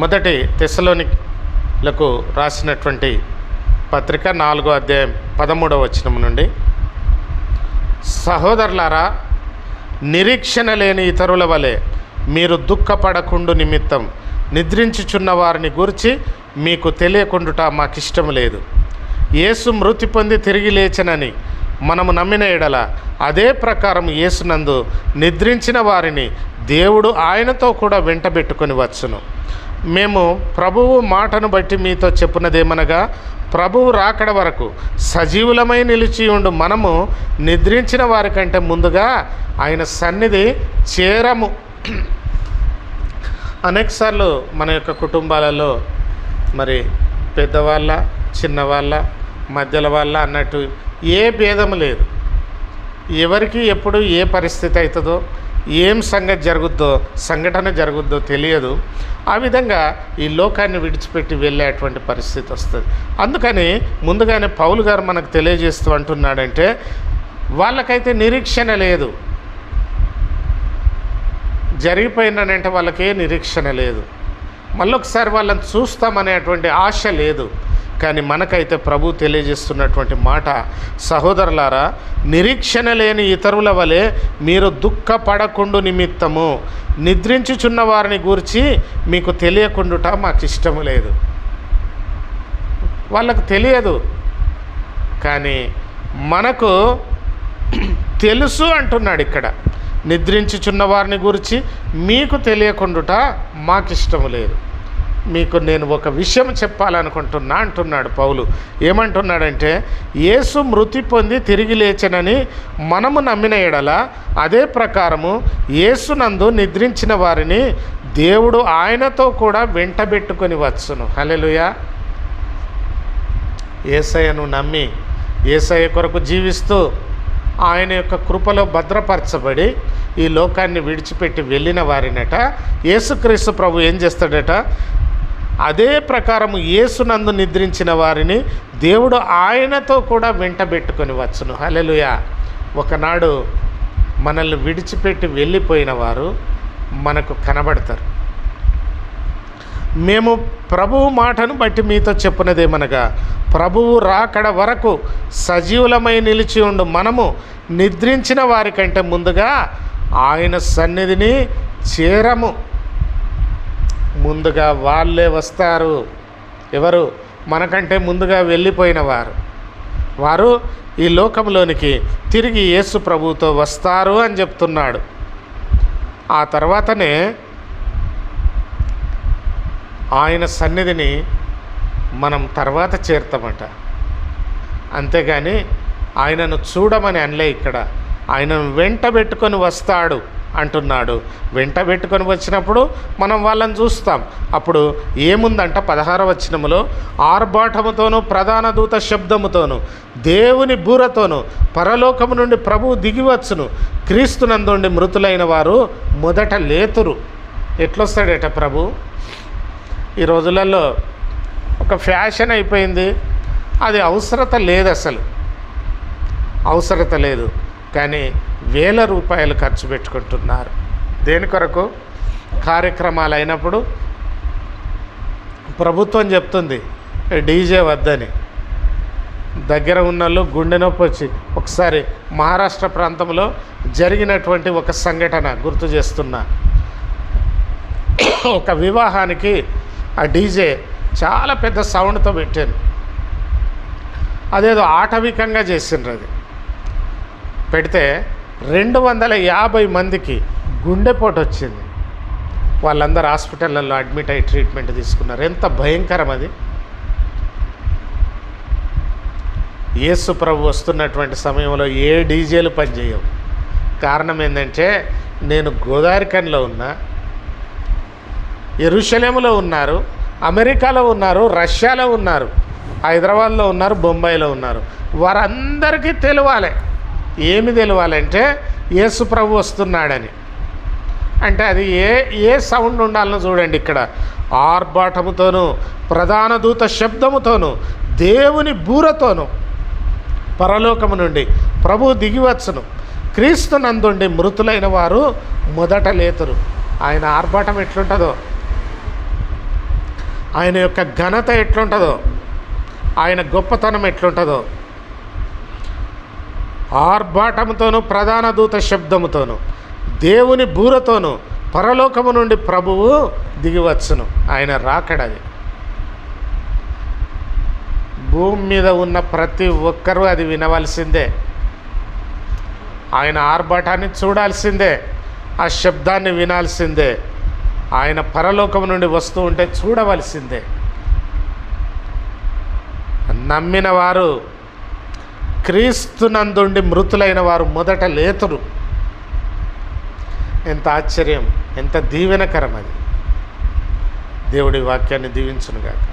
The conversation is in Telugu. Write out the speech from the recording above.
మొదటి తెశలోనిలకు రాసినటువంటి పత్రిక నాలుగో అధ్యాయం పదమూడవ వచనం నుండి సహోదరులారా నిరీక్షణ లేని ఇతరుల వలె మీరు దుఃఖపడకుండు నిమిత్తం నిద్రించుచున్న వారిని గురించి మీకు తెలియకుండుట మాకిష్టం లేదు. యేసు మృతి పొంది తిరిగి లేచనని మనము నమ్మిన ఎడల అదే ప్రకారం యేసునందు నిద్రించిన వారిని దేవుడు ఆయనతో కూడా వెంటబెట్టుకొని వచ్చును. మేము ప్రభువు మాటను బట్టి మీతో చెప్పున్నదేమనగా ప్రభువు రాకడ వరకు సజీవులమై నిలిచి ఉండు మనము నిద్రించిన వారికంటే ముందుగా ఆయన సన్నిధి చేరము. అనేకసార్లు మన యొక్క కుటుంబాలలో మరి పెద్దవాళ్ళ చిన్నవాళ్ళ మధ్యల వాళ్ళ అన్నట్టు ఏ భేదము లేదు. ఎవరికి ఎప్పుడు ఏ పరిస్థితి అవుతుందో ఏం సంగతి జరుగుద్దో సంఘటన జరుగుద్దో తెలియదు. ఆ విధంగా ఈ లోకాన్ని విడిచిపెట్టి వెళ్ళేటువంటి పరిస్థితి వస్తుంది. అందుకని ముందుగానే పౌలు గారు మనకు తెలియజేస్తూ అంటున్నాడంటే వాళ్ళకైతే నిరీక్షణ లేదు. జరిగిపోయిందనంటే వాళ్ళకే నిరీక్షణ లేదు. మళ్ళొకసారి వాళ్ళని చూస్తామనేటువంటి ఆశ లేదు. కానీ మనకైతే ప్రభు తెలియజేస్తున్నటువంటి మాట సహోదరులారా నిరీక్షణ లేని ఇతరుల వలె మీరు దుఃఖపడకుండు నిమిత్తము. నిద్రించుచున్న వారిని గూర్చి మీకు తెలియకుండుట మాకు ఇష్టము లేదు. వాళ్ళకు తెలియదు. కానీ మనకు తెలుసు అంటున్నాడు ఇక్కడ. నిద్రించుచున్న వారిని గురించి మీకు తెలియకుండుట మాకు ఇష్టము లేదు. మీకు నేను ఒక విషయం చెప్పాలనుకుంటున్నా అంటున్నాడు పౌలు. ఏమంటున్నాడంటే యేసు మృతి పొంది తిరిగి లేచనని మనము నమ్మిన ఎడల అదే ప్రకారము యేసునందు నిద్రించిన వారిని దేవుడు ఆయనతో కూడా వెంటబెట్టుకొని వచ్చును. హలెలుయా ఏసయ్యను నమ్మి ఏసయ్య కొరకు జీవిస్తూ ఆయన యొక్క కృపలో భద్రపరచబడి ఈ లోకాన్ని విడిచిపెట్టి వెళ్ళిన వారినట యేసుక్రీస్తు ప్రభు ఏం చేస్తాడట అదే ప్రకారము యేసునందు నిద్రించిన వారిని దేవుడు ఆయనతో కూడా వెంటబెట్టుకొని వచ్చును. హలెలుయా ఒకనాడు మనల్ని విడిచిపెట్టి వెళ్ళిపోయిన వారు మనకు కనబడతారు. మేము ప్రభువు మాటను బట్టి మీతో చెప్పినదేమనగా ప్రభువు రాకడ వరకు సజీవులమై నిలిచి ఉండు. మనము నిద్రించిన వారికంటే ముందుగా ఆయన సన్నిధిని చేరము. ముందుగా వాళ్ళే వస్తారు. ఎవరు? మనకంటే ముందుగా వెళ్ళిపోయిన వారు. వారు ఈ లోకంలోనికి తిరిగి యేసు ప్రభువుతో వస్తారు అని చెప్తున్నాడు. ఆ తర్వాతనే ఆయన సన్నిధిని మనం తర్వాత చేరుతామట. అంతేగాని ఆయనను చూడమని అనలే ఇక్కడ. ఆయనను వెంట పెట్టుకొని వస్తాడు. అంటున్నాడు. వెంట పెట్టుకొని వచ్చినప్పుడు మనం వాళ్ళని చూస్తాం. అప్పుడు ఏముందంట పదహార వచనములో? ఆర్భాటముతోనూ ప్రధాన దూత శబ్దముతోనూ దేవుని బూరతోనూ పరలోకము నుండి ప్రభువు దిగివచ్చును. క్రీస్తునందుండి మృతులైన వారు మొదట లేతురు. ఎట్లొస్తాడట ప్రభు? ఈ రోజులలో ఒక ఫ్యాషన్ అయిపోయింది. అది అవసరత లేదు అసలు అవసరత లేదు. కానీ వేల రూపాయలు ఖర్చు పెట్టుకుంటున్నారు. దేని కొరకు? కార్యక్రమాలు అయినప్పుడు ప్రభుత్వం చెప్తుంది డీజే వద్దని. దగ్గర ఉన్న వాళ్ళు గుండె నొప్పి వచ్చి ఒకసారి మహారాష్ట్ర ప్రాంతంలో జరిగినటువంటి ఒక సంఘటన గుర్తు చేస్తున్నా. ఒక వివాహానికి ఆ డీజే చాలా పెద్ద సౌండ్తో పెట్టాను అదేదో ఆటవికంగా చేసిండ్రు అది. పెడితే రెండు వందల యాభై మందికి గుండెపోటు వచ్చింది. వాళ్ళందరూ హాస్పిటళ్ళల్లో అడ్మిట్ అయ్యి ట్రీట్మెంట్ తీసుకున్నారు. ఎంత భయంకరం అది. యేసు ప్రభు వస్తున్నటువంటి సమయంలో ఏ డీజేలు పనిచేయవు కారణం ఏంటంటే నేను గోదావరికన్లో ఉన్నా ఎరుషలేములో ఉన్నారు అమెరికాలో ఉన్నారు రష్యాలో ఉన్నారు హైదరాబాద్లో ఉన్నారు బొంబాయిలో ఉన్నారు. వారందరికీ తెలియాలి. ఏమి తెలియాలంటే యేసు ప్రభు వస్తున్నాడని. అంటే అది ఏ ఏ సౌండ్ ఉండాలనో చూడండి ఇక్కడ. ఆర్భాటముతోనూ ప్రధాన దూత శబ్దముతోనూ దేవుని బూరతోనూ. పరలోకము నుండి ప్రభు దిగివచ్చును. క్రీస్తు నందుండి మృతులైన వారు మొదట లేతురు. ఆయన ఆర్భాటం ఎట్లుంటుందో? ఆయన యొక్క ఘనత ఎట్లుంటుందో? ఆయన గొప్పతనం ఎట్లుంటుందో? ఆర్భాటముతోను ప్రధాన దూత శబ్దముతోను దేవుని బూరతోను పరలోకము నుండి ప్రభువు దిగివచ్చును. ఆయన రాకడది. భూమి మీద ఉన్న ప్రతి ఒక్కరూ అది వినవలసిందే. ఆయన ఆర్భాటాన్ని చూడాల్సిందే. ఆ శబ్దాన్ని వినాల్సిందే. ఆయన పరలోకం నుండి వస్తూ ఉంటే చూడవలసిందే. నమ్మిన వారు క్రీస్తునందుండి మృతులైన వారు మొదట లేతురు. ఎంత ఆశ్చర్యం ఎంత దీవెనకరం అది దేవుడి వాక్యాన్ని దీవించునుగాక.